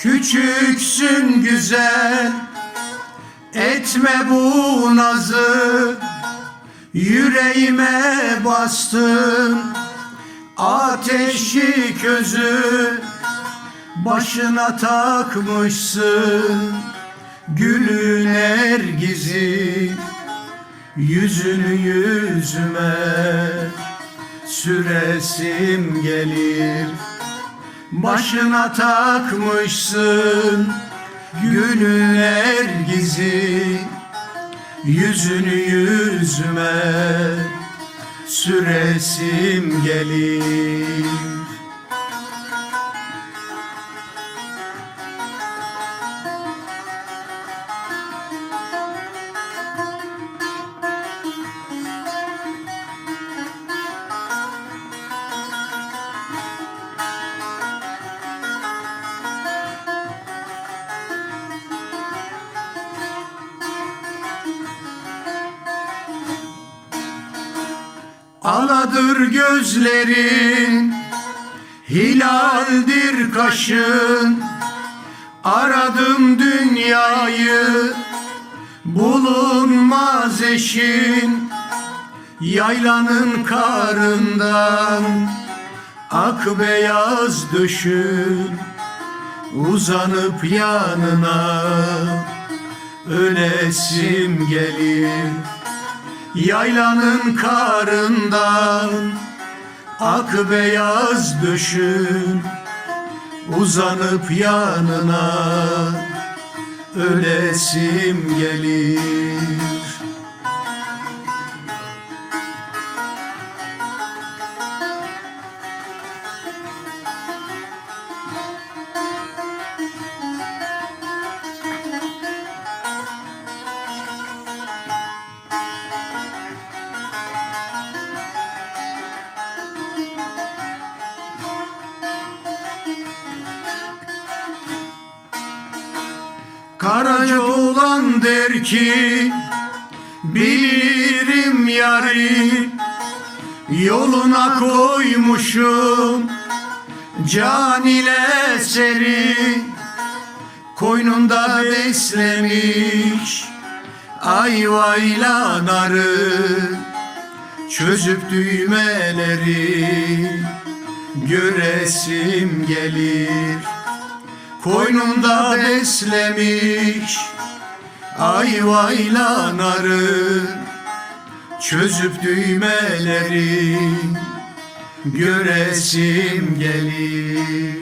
Küçüksün güzel Etme bu nazı. Yüreğime bastın Ateşi közü. Başına takmışsın Gülün ergizi. Yüzünü yüzüme Süresim gelir Başına takmışsın Gülün ergizi. Yüzünü yüzüme Süresim gelir Aladır gözlerin Hilaldir kaşın. Aradım dünyayı Bulunmaz eşin. Yaylanın karından Ak beyaz düşün. Uzanıp yanına Ölesim gelir Yaylanın karından Ak beyaz düşün. Uzanıp yanına Ölesim gelir Karaca olan der ki Bilirim yari Yoluna koymuşum Can ile seri Koynunda beslemiş Ayvayla narı Çözüp düğmeleri Göresim gelir Koynunda beslemiş Ayvayla narı Çözüp düğmeleri Göresim gelir